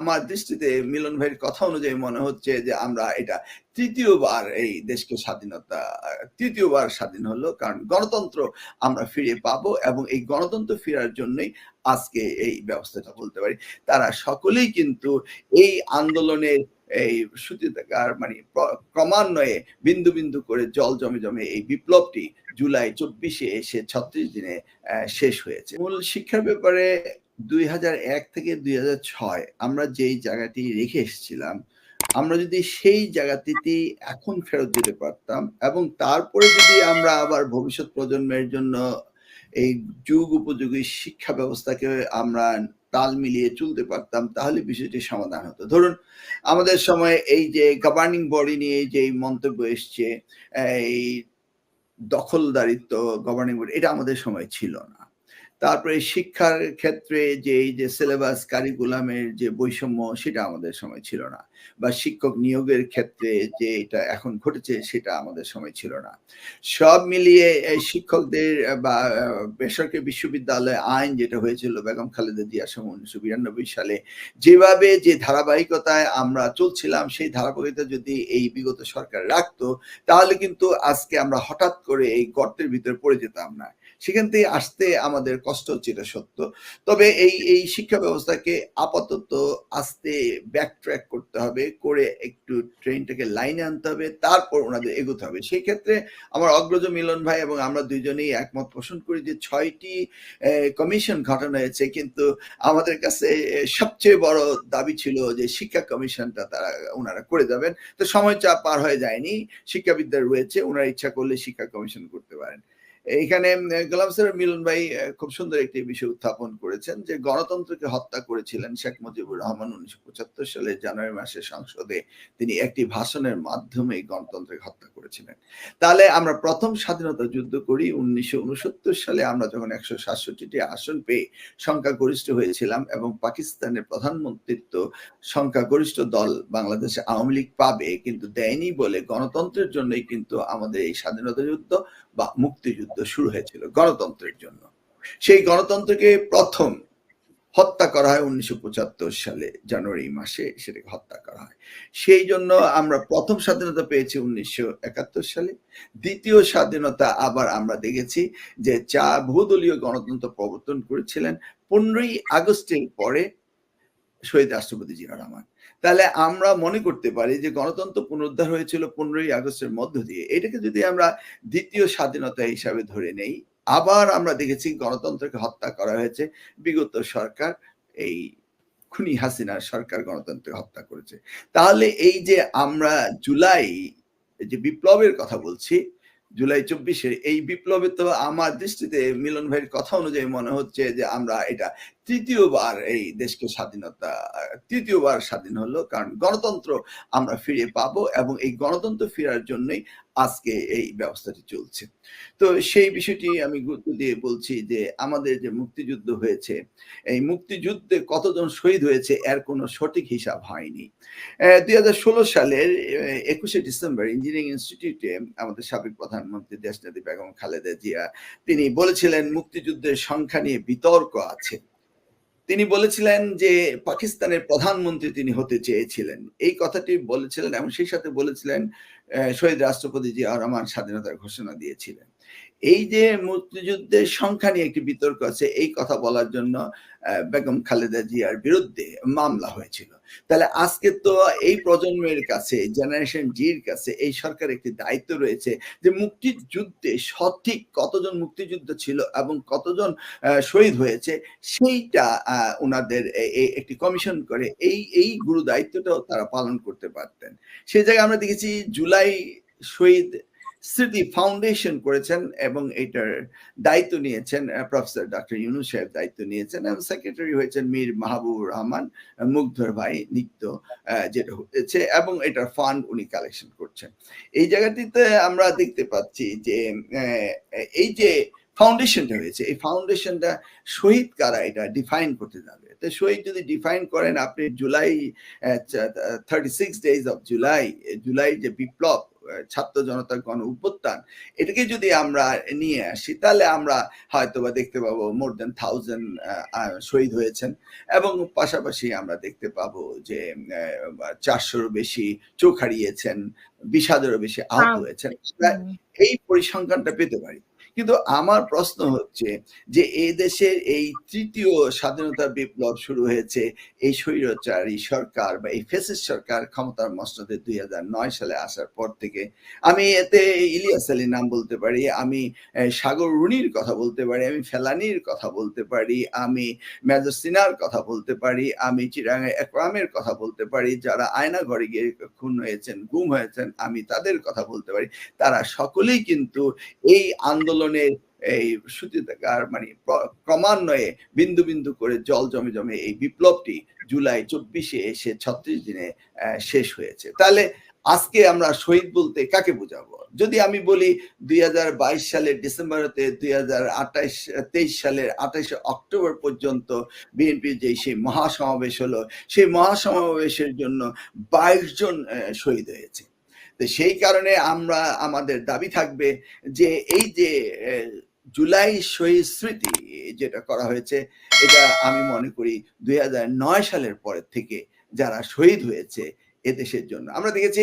আমার দৃষ্টিতে মিলন ভাইয়ের কথা অনুযায়ী মনে হচ্ছে যে আমরা এটা তৃতীয়বার এই দেশকে স্বাধীনতা, তৃতীয়বার স্বাধীন হলো, কারণ গণতন্ত্র আমরা ফিরে পাবো এবং এই গণতন্ত্র ফেরার জন্যই আজকে এই ব্যবস্থাটা বলতে পারি। তারা সকলেই কিন্তু এই আন্দোলনের এই সূচিতাকার মানে ক্রমান্বয়ে বিন্দু বিন্দু করে জল জমে জমে এই বিপ্লবটি জুলাই চব্বিশে এসে ছত্রিশ দিনে শেষ হয়েছে। মূল শিক্ষার ব্যাপারে দুই হাজার এক থেকে দুই হাজার ছয় আমরা যেই জায়গাটি রেখে এসেছিলাম, আমরা যদি সেই জায়গাটিতে এখন ফেরত দিতে পারতাম এবং তারপরে যদি আমরা আবার ভবিষ্যৎ প্রজন্মের জন্য এই যুগ উপযোগী শিক্ষা ব্যবস্থাকে আমরা তাল মিলিয়ে চলতে পারতাম, তাহলে বিষয়টি সমাধান হতো। ধরুন, আমাদের সময় এই যে গভর্নিং বডি নিয়ে যে মন্তব্য এসছে, এই দখলদারিত্ব গভর্নিং বডি এটা আমাদের সময় ছিল না। তারপরে শিক্ষার ক্ষেত্রে যে, এই যে সিলেবাস কারিকুলামের যে বৈষম্য, সেটা আমাদের সময় ছিল না। বা শিক্ষক নিয়োগের ক্ষেত্রে যে এটা এখন ঘটেছে, সেটা আমাদের সময় ছিল না। সব মিলিয়ে শিক্ষকদের বা, বেসরকারি বিশ্ববিদ্যালয় আইন যেটা হয়েছিল, বেগম খালেদা জিয়ার সময় উনিশশো বিরানব্বই সালে, যেভাবে যে ধারাবাহিকতায় আমরা চলছিলাম, সেই ধারাবাহিকতা যদি এই বিগত সরকার রাখতো, তাহলে কিন্তু আজকে আমরা হঠাৎ করে এই গর্তের ভিতরে পড়ে যেতাম না। সেখান থেকে আসতে আমাদের কষ্ট হচ্ছে, এটা সত্য। তবে এই এই শিক্ষা ব্যবস্থাকে আপাতত আসতে ব্যাক ট্র্যাক করতে হবে, করে একটু ট্রেনটাকে লাইনে আনতে হবে, তারপর ওনাদের এগোতে হবে। সেই ক্ষেত্রে আমার অগ্রজ মিলন ভাই এবং আমরা দুইজনেই একমত পোষণ করি যে ছয়টি কমিশন ঘটনা হয়েছে, কিন্তু আমাদের কাছে সবচেয়ে বড় দাবি ছিল যে শিক্ষা কমিশনটা তারা, ওনারা করে যাবেন। তো সময় চাপ পার হয়ে যায়নি শিক্ষাবিদ্যা রয়েছে, ওনারা ইচ্ছা করলে শিক্ষা কমিশন করতে পারেন। এখানে গোলাম স্যার মিলন ভাই খুব সুন্দর একটি বিষয় উত্থাপন করেছেন যে, গণতন্ত্রকে হত্যা করেছিলেন শেখ মুজিবুর রহমান উনিশশো পঁচাত্তর সালে জানুয়ারি মাসে সংসদে। তিনি একটি ভাষণের মাধ্যমে গণতন্ত্রকে হত্যা করেছিলেন। তাহলে আমরা প্রথম স্বাধীনতা যুদ্ধ করি উনিশশো উনসত্তর সালে। আমরা যখন একশো সাতষট্টিটি আসন পেয়ে সংখ্যাগরিষ্ঠ হয়েছিলাম এবং পাকিস্তানের প্রধানমন্ত্রিত্ব সংখ্যাগরিষ্ঠ দল বাংলাদেশে আওয়ামী লীগ পাবে, কিন্তু দেয়নি বলে গণতন্ত্রের জন্যই কিন্তু আমাদের এই স্বাধীনতা যুদ্ধ বা মুক্তিযুদ্ধ শুরু হয়েছিল গণতন্ত্রের জন্য। সেই গণতন্ত্রকে প্রথম হত্যা করা হয় উনিশশো সালে, জানুয়ারি মাসে সেটাকে হত্যা করা হয়। সেই জন্য আমরা প্রথম স্বাধীনতা পেয়েছি উনিশশো একাত্তর সালে। দ্বিতীয় স্বাধীনতা আবার আমরা দেখেছি যে চা বহুদলীয় গণতন্ত্র প্রবর্তন করেছিলেন। পনেরোই আগস্টের পরে শহীদ রাষ্ট্রপতি জিয়া রহমান। তাহলে আমরা মনে করতে পারি যে গণতন্ত্র পুনরুদ্ধার হয়েছিল পনেরোই আগস্টের মধ্য দিয়ে। এটাকে যদি আমরা দ্বিতীয় স্বাধীনতা হিসাবে ধরে নেই, আবার আমরা দেখেছি গণতন্ত্রকে হত্যা করা হয়েছে। বিগত সরকার, এই খুনি হাসিনার সরকার গণতন্ত্রকে হত্যা করেছে। তাহলে এই যে আমরা জুলাই যে বিপ্লবের কথা বলছি জুলাই চব্বিশে এই বিপ্লবে তো আমার দৃষ্টিতে মিলন ভাইয়ের কথা অনুযায়ী মনে হচ্ছে যে আমরা এটা তৃতীয়বার এই দেশকে স্বাধীনতা, তৃতীয়বার স্বাধীন হলো, কারণ গণতন্ত্র আমরা ফিরে পাবো এবং এই গণতন্ত্র ফেরার জন্যই আজকে এই ব্যবস্থাটি চলছে। তো সেই বিষয়টি আমি গুরুত্ব দিয়ে বলছি যে, আমাদের যে মুক্তিযুদ্ধ হয়েছে, এই মুক্তিযুদ্ধে কতজন শহীদ হয়েছে এর কোনো সঠিক হিসাব হয়নি। দুই হাজার ষোলো সালের একুশে ডিসেম্বর ইঞ্জিনিয়ারিং ইনস্টিটিউটে আমাদের সাবেক প্রধানমন্ত্রী দেশনেত্রী বেগম খালেদা জিয়া, তিনি বলেছিলেন, মুক্তিযুদ্ধের সংখ্যা নিয়ে বিতর্ক আছে। তিনি বলেছিলেন যে পাকিস্তানের প্রধানমন্ত্রী তিনি হতে চেয়েছিলেন। এই কথাটি বলেছিলেন এবং সেই সাথে বলেছিলেন শহীদ রাষ্ট্রপতি জিয়া রহমান স্বাধীনতার ঘোষণা দিয়েছিলেন। এই যে মুক্তিযুদ্ধের সংখ্যা নিয়ে একটি বিতর্ক আছে, এই কথা বলার জন্য বেগম খালেদা জিয়ার বিরুদ্ধে মামলা হয়েছিল। তাহলে আজকে তো এই প্রজন্মের কাছে জেনারেশন জির কাছে এই সরকার একটি দায়িত্ব রয়েছে যে মুক্তিযুদ্ধে সঠিক কতজন মুক্তিযুদ্ধ ছিল এবং কতজন শহীদ হয়েছে, সেইটা ওনাদের একটি কমিশন করে এই এই গুরু দায়িত্বটাও তারা পালন করতে পারতেন। সেই জায়গায় আমরা দেখেছি জুলাই শহীদ স্মৃতি ফাউন্ডেশন করেছেন এবং এটার দায়িত্ব নিয়েছেন প্রফেসর ডক্টর ইউনুস সাহেব দায়িত্ব নিয়েছেন এবং সেক্রেটারি হয়েছেন মীর মাহবুবুর রহমান, মুগ্ধর ভাই নিত্য যেটা হয়েছে এবং এটার ফান্ড উনি কালেকশন করছেন। এই জায়গাটিতে আমরা দেখতে পাচ্ছি যে এই যে ফাউন্ডেশনটা হয়েছে, এই ফাউন্ডেশনটা শহীদ কারা এটা ডিফাইন করতে যাবে? তো শহীদ যদি ডিফাইন করেন, আপনি July thirty six days of July July যে বিপ্লব ছাত্র জনতার গণ অভ্যুত্থান এটাকে যদি আমরা নিয়ে আসি তাহলে আমরা হয়তো বা দেখতে পাবো মোর দ্যান 1000 আ আ শহীদ হয়েছেন এবং পাশাপাশি আমরা দেখতে পাবো যে চারশোর ৪০০ র বেশি চোখ হারিয়েছেন, ২০,০০০ এরও বেশি আহত হয়েছেন। এই পরিসংখ্যানটা পেতে পারি। কিন্তু আমার প্রশ্ন হচ্ছে যে এই দেশের এই তৃতীয় স্বাধীনতা বিপ্লব শুরু হয়েছে এই স্বৈরাচারী সরকার বা এই ফ্যাসিস্ট সরকার ক্ষমতার মসনদে ২০০৯ সালে আসার পর থেকে। আমি এতে ইলিয়াস আলীর নাম বলতে পারি, আমি সাগর রুনির কথা বলতে পারি, আমি ফেলানির কথা বলতে পারি, আমি মেজর সিনহার কথা বলতে পারি, আমি চিটাগাং একরামের কথা বলতে পারি, যারা আয়না ঘরে গিয়ে খুন হয়েছেন, গুম হয়েছেন, আমি তাদের কথা বলতে পারি। তারা সকলেই কিন্তু এই আন্দোলনের এই সূতিকাগার মানে ক্রমান্বয়ে বিন্দু, বিন্দু করে জল জমে, জমে এই বিপ্লবটি জুলাই ২৪ এ এসে ৩৬ দিনে শেষ হয়েছে। তাহলে আজকে আমরা শহীদ বলতে কাকে বুঝাবো? যদি আমি বলি ২০২২ সালের ডিসেম্বর হতে ২০২৮ ২৩ সালের ২৮ অক্টোবর পর্যন্ত বিএনপি যেই সেই মহাসমাবেশ হলো, সেই মহাসমাবেশের জন্য ২২ জন শহীদ হয়েছে। সেই কারণে আমরা আমাদের দাবি থাকবে যে এই যে জুলাই শহীদ স্মৃতি যেটা করা হয়েছে, এটা আমি মনে করি দুই হাজার নয় সালের পরের থেকে যারা শহীদ হয়েছে এদেশের জন্য। আমরা দেখেছি